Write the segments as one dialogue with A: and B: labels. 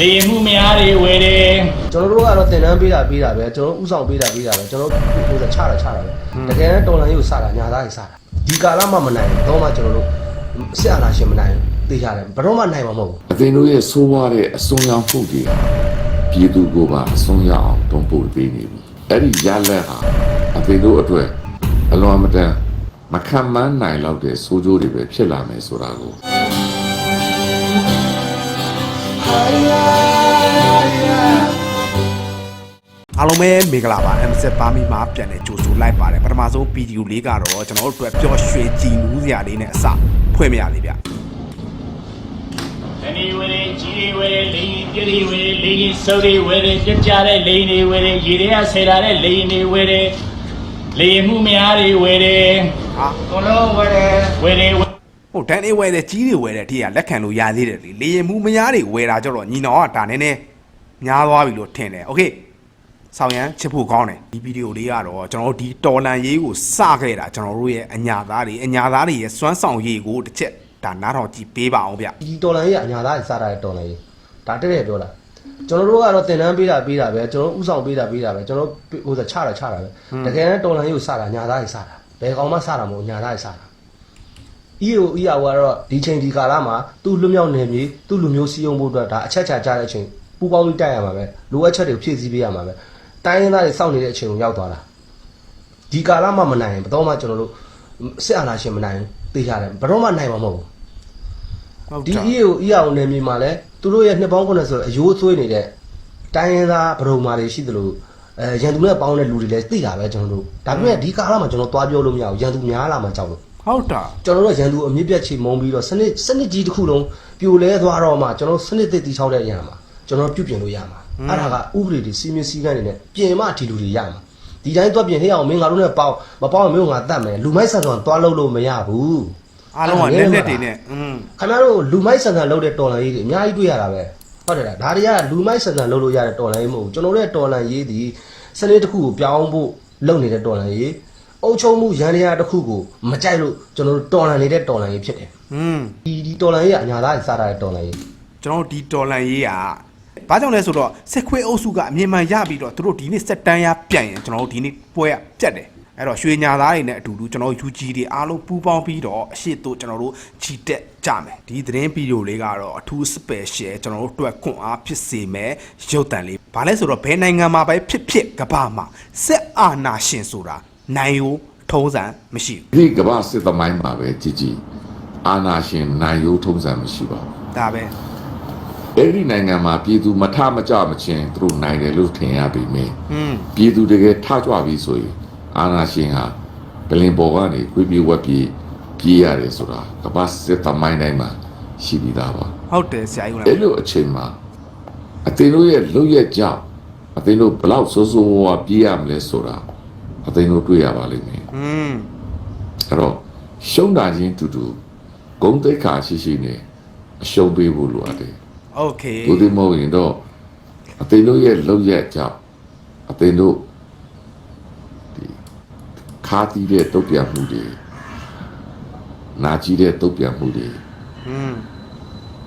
A: လေရင်မှုများတွေဝယ်တယ်
B: ကျွန်တော်တို့ကတော့တင်တန်းပေးတာပေးတာပဲကျွန်တော်တို့ဥဆောင်ပေးတာပေးတာပဲကျွန်တော်တို့ဟိုချတာချတာပဲတကယ်တော့တော်လန်ကြီးကိုစတာညာသားကြီးစတာဒီကာလမှမနိုင်ဘူးတော့မှကျွန်တော်တို့စစ်အာဏာရှင်မနိုင်ဘူးသိကြတယ်ဘယ်တော့မှနိုင်မှာမဟုတ်ဘူး
C: အသင်တို့ရဲ့ဆိုးဝါးတဲ့အစွန်းရောက်မှုတွေပြည်သူကိုပါအစွန်းရောက်အောင်တုံ့ပို့ပေးနေပြီအဲ့ဒီရလက်ဟာအသင်တို့အတွက်အလွန်မတန်မခံမန်းနိုင်လောက်တဲ့ဆိုးကျိုးတွေပဲဖြစ်လာမယ်ဆိုတာကို
D: အားလုံးပဲမင်္ဂလာပါ MZ ပါမီမှာပြန်လဲကြိုဆိုလိုက်ပါတယ်ပထမဆုံးဗီဒီယိုလေးကတော့ကျွန်တော်တို့အတွက်ပျော်ရွှင်ကြည်နူးစရာလေးနဲ့အစဖွဲ့မရလေးဗျ။
A: တဏီဝယ်တယ်ကြီးတွေဝယ်တယ်လေရင်ပြည့်တွေဝယ်တယ်လေရင်စုပ်တွေဝယ်တယ်ပြကြတဲ့လေရင်တွေဝယ်တယ်ရေတွေကဆယ်လာတဲ့လေရင်တွေဝယ်တယ်လေရင်မှုများတွေဝယ်တယ်
D: ဟာ။
A: ကိုလုံးဝယ်တယ်ဝယ်တယ်ဝယ်
D: ဟိုတန်းအေးဝယ်တဲ့ကြီးတွေဝယ်တဲ့ဒီကလက်ခံလို့ရသေးတယ်လေလေရင်မူမရားတွေဝယ်တာကြတော့ညီနောင်ကဒါနည်းနည်းများသွားပြီလို့ထင်တယ်โอเคဆောင်ရန်ချစ်ဖို့ကောင်းတယ်ဒီဗီဒီယိုလေးကတော့ကျွန်တော်တို့ဒီတော်လန်ရေးကိုစခဲ့တာကျွန်တော်တို့ရဲ့အညာသားတွေအညာသားတွေရဲ့စွမ်းဆောင်ရည်ကိုတစ်ချက်ဒါနားထောင်ကြည့်ပေးပါအောင်ဗျ
B: ဒီတော်လန်ကြီးကအညာသားကြီးစတာတဲ့တော်လန်ကြီးဒါတက်တဲ့ပြောတာကျွန်တော်တို့ကတော့တင်တန်းပေးတာပေးတာပဲကျွန်တော်ဥဆောင်ပေးတာပေးတာပဲကျွန်တော်ဟိုချတာချတာပဲတကယ်တော့တော်လန်ကြီးကိုစတာညာသားကြီးစတာဘယ်ကောင်မှစတာမဟုတ်ညာသားကြီးစတာ EO EO ကတော့ဒီချိန်ဒီကာလမှာသူ့လွတ်မြောက်နေပြီသူ့လူမျိုးစီယုံဖို့အတွက်ဒါအချက်ချာကြတဲ့အချိန်ပူပေါင်းပြီးတိုက်ရမှာပဲလိုအပ်ချက်တွေကိုဖြည့်ဆည်းပေးရမှာပဲတိုင်းရင်းသားတွေစောင့်နေတဲ့အချိန်ကိုရောက်သွားတာဒီကာလမှမနိုင်ရင်ဘယ်တော့မှကျွန်တော်တို့စစ်အာဏာရှင်မနိုင်ဘူးသိကြတယ်ဘယ်တော့မှနိုင်မှာမဟုတ်ဘူး
D: ဟုတ်
B: ဒီ
D: တာ
B: EO EO နယ်မြေမှာလည်းသူတို့ရဲ့နှစ်ပေါင်း90အယိုးသွေးနေတဲ့တိုင်းရင်းသားဗရုံမာတွေရှိသလိုအဲရန်သူနဲ့ပေါင်းတဲ့လူတွေလည်းသိတာပဲကျွန်တော်တို့ဒါပေမဲ့ဒီကာလမှာကျွန်တော်သွားပြောလို့မရဘူးရန်သူများလာမှကြောက်လို့
D: ဟုတ်တာ
B: ကျွန်တော်တို့ရန်သူအမြင့်ပြတ်ချေမုံပြီးတော့စနစ်စနစ်ကြီးတစ်ခုလုံးပြိုလဲသွားတော့မှကျွန်တော်စနစ်သစ်တည်ထောင်တဲ့အရာမှာကျွန်တော်ပြုပြင်လို့ရမှာအဲ့ဒါကဥပဒေတွေစီမင်းစည်းကမ်းတွေနဲ့ပြင်မှဒီလူတွေရမှာဒီတိုင်းသွားပြင်ဟေ့အောင်မင်းငါတို့နဲ့ပေါင်းမပေါင်းရင်မင်းတို့ငါတတ်မယ်လူမိုက်ဆန်ဆန်သွားလို့လို့မရဘူး
D: အားလုံးကလက်လက်တွေနဲ့อืม
B: ခင်ဗျားတို့လူမိုက်ဆန်ဆန်လုပ်တဲ့တော်လန်ရေးတွေအများကြီးတွေ့ရတာပဲဟုတ်တယ်လားဒါတွေကလူမိုက်ဆန်ဆန်လုပ်လို့ရတဲ့တော်လန်ရေးမဟုတ်ဘူးကျွန်တော်တို့ရဲ့တော်လန်ရေးဒီစနစ်တစ်ခုကိုပြောင်းဖို့လုပ်နေတဲ့တော်လန်ရေး အုပ်ချုပ်မှုရန်ရာတစ်ခုကိုမကြိုက်လို့ကျွန်တော်တို့တော်လန်နေတဲ့တော်လန်ရေးဖြစ်တယ်
D: อืม
B: ဒီဒီတော်လန်ရေးကအညာသားကြီးစားတာတဲ့တော်လန်ရေး
D: ကျွန်တော်တို့ဒီဒေါ်လာရေးอ่ะဘာကြောင့်လဲဆိုတော့ဆက်ခွေးအုပ်စုကအမြင်မှန်ရပြီးတော့သူတို့ဒီနေ့စက်တန်းရပြန်ရင်ကျွန်တော်တို့ဒီနေ့ပွဲကပြတ်တယ်အဲ့တော့ရွှေညာသားတွေနဲ့အတူတူကျွန်တော်တို့ UG တွေအားလုံးပူးပေါင်းပြီးတော့အရှိတို့ကျွန်တော်တို့ချီတက်ကြမယ်ဒီသတင်းဗီဒီယိုလေးကတော့အထူး special ကျွန်တော်တို့အတွက်ခွန်အားဖြစ်စေမယ်ရုပ်တံလေးဘာလဲဆိုတော့ဘယ်နိုင်ငံမှာပဲဖြစ်ဖြစ်ကမ္ဘာမှာစက်အာဏာရှင်ဆိုတာ နိုင်ရိုးထုံးစံမရှိဘူး
C: ဒီကမ္ဘာစစ်သမိုင်းမှာပဲကြည်ကြည်အာနာရှင်နိုင်ရိုးထုံးစံမရှိပါဘူး
D: ဒါပဲ
C: အဲ့ဒီနိုင်ငံမှာပြည်သူမထမကြမချင်းသူတို့နိုင်တယ်လို့ထင်ရပြီမင်း
D: อืม
C: ပြည်သူတကယ်ထကြွပြီဆိုရင်အာနာရှင်ဟာဗလင်ပေါ်ကနေခွေးပြေးဝက်ပြေးပြေးရတယ်ဆိုတာကမ္ဘာစစ်သမိုင်းတိုင်းမှာရှိပြီးသားပါ
D: ဟုတ်တယ်ဆရာကြီးက
C: အဲ့လိုအချိန်မှာအသင်တို့ရဲ့လုတ်ရက်ကြောင့်အသင်တို့ဘလောက်စိုးစိုးဝါးဝါပြေးရမလဲဆိုတာ အသင်တို့တွေ့ရပါလိမ့်မယ်
D: อืม
C: အဲ့တော့ရှုံးတာချင်းတူတူဂုံတိတ်ခါရှိရှိနဲ့အရှုံးပေးဖို့လိုအပ်တယ်
D: โอเค
C: ကိုသိမဟုတ်ရင်တော့အသင်တို့ရဲ့လုတ်ရက်ကြောင့်အသင်တို့ဒီခါတီးတဲ့တုတ်ပြန်မှုတွေနာကြီးတဲ့တုတ်ပြန်မှုတွေ
D: อืม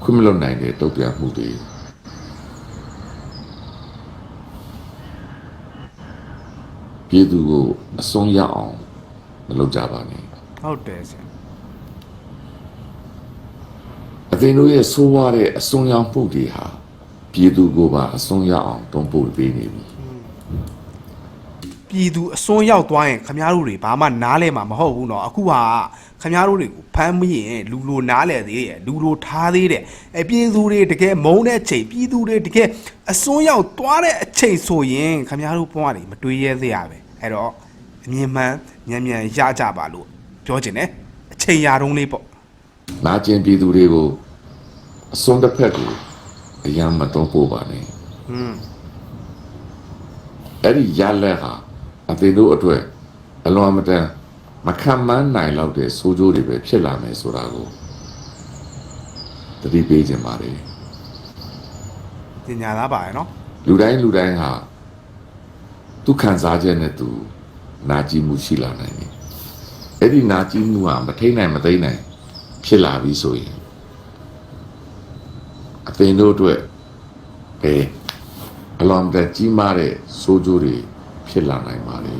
C: ခွင့်မလွတ်နိုင်တဲ့တုတ်ပြန်မှုတွေ ပြည်သူကိုအဆုံးရအောင်မလုပ်ကြပါနဲ့
D: ဟုတ်တယ်ဆရာ
C: အသင်တို့ရဲ့ဆိုးဝါးတဲ့အစွန်းရောက်မှုတွေဟာပြည်သူကိုပါအစွန်းရောက်အောင်တုံ့ပို့ပေးနေပြီ
D: ပြည်သူအစွန်းရောက်သွားရင်ခမားတို့တွေဘာမှနားလဲမှာမဟုတ်ဘူးเนาะအခုဟာခမားတို့တွေကိုဖမ်းမိရင်လူလိုနားလဲသေးတယ်လူလိုထားသေးတယ်အဲပြည်သူတွေတကယ်မုန်းတဲ့အချိန်ပြည်သူတွေတကယ်အစွန်းရောက်သွားတဲ့အချိန်ဆိုရင်ခမားတို့ဘဝတွေမတွေးရဲသေးရပဲ အဲ့တော့အမြင်မှန်ညံ့ညံ့ရကြပါလို့ပြောချင်တယ်အချိန်ရာတုံးလေးပေါ့
C: နာကျင်ပြည်သူတွေကိုအစွန်းတစ်ဖက်ကိုအယံမတော့ပို့ပါနဲ့
D: อืม
C: အဲ့ဒီရလက်ဟာအသေးတို့အတွက်အလွန်အမတန်မခံမန်းနိုင်လောက်တဲ့ဆိုးကျိုးတွေပဲဖြစ်လာမယ်ဆိုတာကိုသတိပေးခြင်းပါတယ်
D: ပညာသားပါရနော်
C: လူတိုင်းလူတိုင်းဟာ သူခံစားချက်နဲ့သူနာကျင်မှုရှိလာနိုင်တယ်အဲ့ဒီနာကျင်မှုဟာမထိန်နိုင်မသိမ်းနိုင်ဖြစ်လာပြီဆိုရင်အသင်တို့အတွက်အဲအလွန်တကြီးမားတဲ့စိုးကျိုးတွေဖြစ်လာနိုင်ပါလေ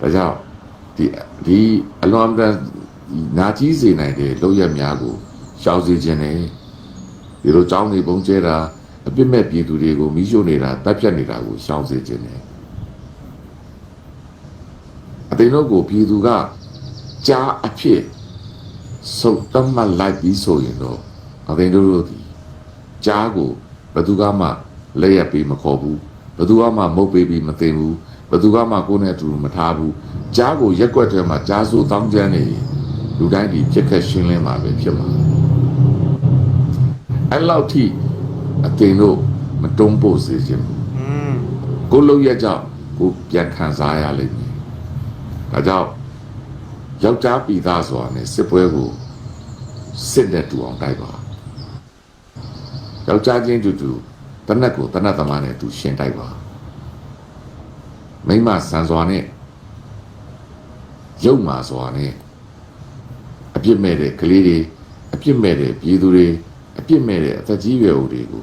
C: ဒါကြောင့်ဒီဒီအလွန်တနာကြီးစေနိုင်တဲ့လောက်ရများကိုရှောင်စေခြင်းနဲ့ဒီလိုကြောင်းနေပုံကျဲတာအပြစ်မဲ့ပြည်သူတွေကိုမိရှို့နေတာတပ်ဖြတ်နေတာကိုရှောင်စေခြင်းနဲ့ အတင်းတို့ကိုပြည်သူကကြားအဖြစ်စုတ်တတ်မှတ်လိုက်ပြီးဆိုရင်တော့အတင်းတို့တို့ဒီကြားကိုဘယ်သူကမှလက်ရပေးမခေါ်ဘူးဘယ်သူကမှမုတ်ပေးပြီးမသိဘူးဘယ်သူကမှကိုယ်နဲ့အတူတူမထားဘူးကြားကိုရက်ွက်ထဲမှာကြားစိုးတောင်းကျမ်းနေရင်လူတိုင်းဒီဖြစ်ခက်ရှင်းလင်းမှာပဲဖြစ်မှာအဲ့လောက်ထိအတင်းတို့မတုံးဖို့စေခြင်းဘူး
D: อืม
C: ကိုလုံးရက်ကြောင့်ကိုပြန်ခံစားရလိမ့်မယ် ဒါကြောင့်ယောက်ျားပြည်သားဆိုတာနဲ့စစ်ပွဲကိုစစ်တဲ့တူအောင်တိုက်ပါယောက်ျားချင်းတူတူတနက်ကိုတနက်သမားနဲ့သူရှင်တိုက်ပါမိန်းမဆန်စွာနဲ့ရုပ်မာစွာနဲ့အပြစ်မဲ့တဲ့ကလေးတွေအပြစ်မဲ့တဲ့ပြည်သူတွေအပြစ်မဲ့တဲ့အသက်ကြီးရွယ်အိုတွေကို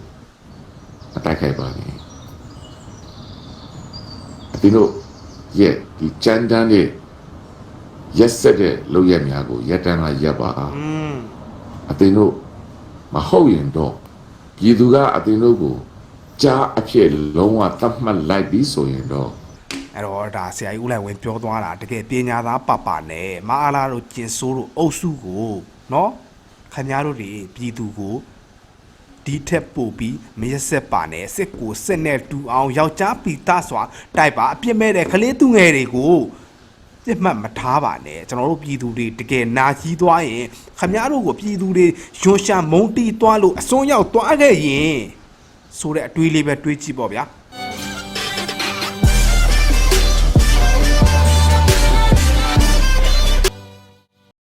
C: အတိုက်ခိုက်ပါနေဒီတို့ရဲ့ဒီကြမ်းတမ်းတဲ့ ရက်ဆက်တဲ့လုပ်ရက်များကိုရက်တန်းကရက်ပါအား
D: อืม
C: အတင်တို့မဟုတ်ရင်တော့ပြည်သူကအတင်တို့ကိုကြားအဖြစ်လုံးဝသတ်မှတ်လိုက်ပြီးဆိုရင်တော့
D: အဲ့တော့ဒါဆရာကြီးဦးလိုက်ဝင်ပြောသွားတာတကယ်ပညာသားပပနဲ့မအားလားတို့ကျင်ဆိုးတို့အုပ်စုကိုနော်ခင်ဗျားတို့တွေပြည်သူကိုဒီထက်ပို့ပြီးမရက်ဆက်ပါနဲ့စစ်ကိုစစ်နဲ့တူအောင်ယောက်ျားပီသားစွာတိုက်ပါအပြစ်မဲ့တဲ့ကလေးသူငယ်တွေကို ပြစ်မှတ်မထားပါနဲ့ကျွန်တော်တို့ပြည်သူတွေတကယ်နာကြီးသွားရင်ခင်ဗျားတို့ကိုပြည်သူတွေရွှန်ရှာမုံတီးသွားလို့အစွန်းရောက်သွားခဲ့ရင်ဆိုတဲ့အတွေးလေးပဲတွေးကြည့်ပေါ့ဗျာ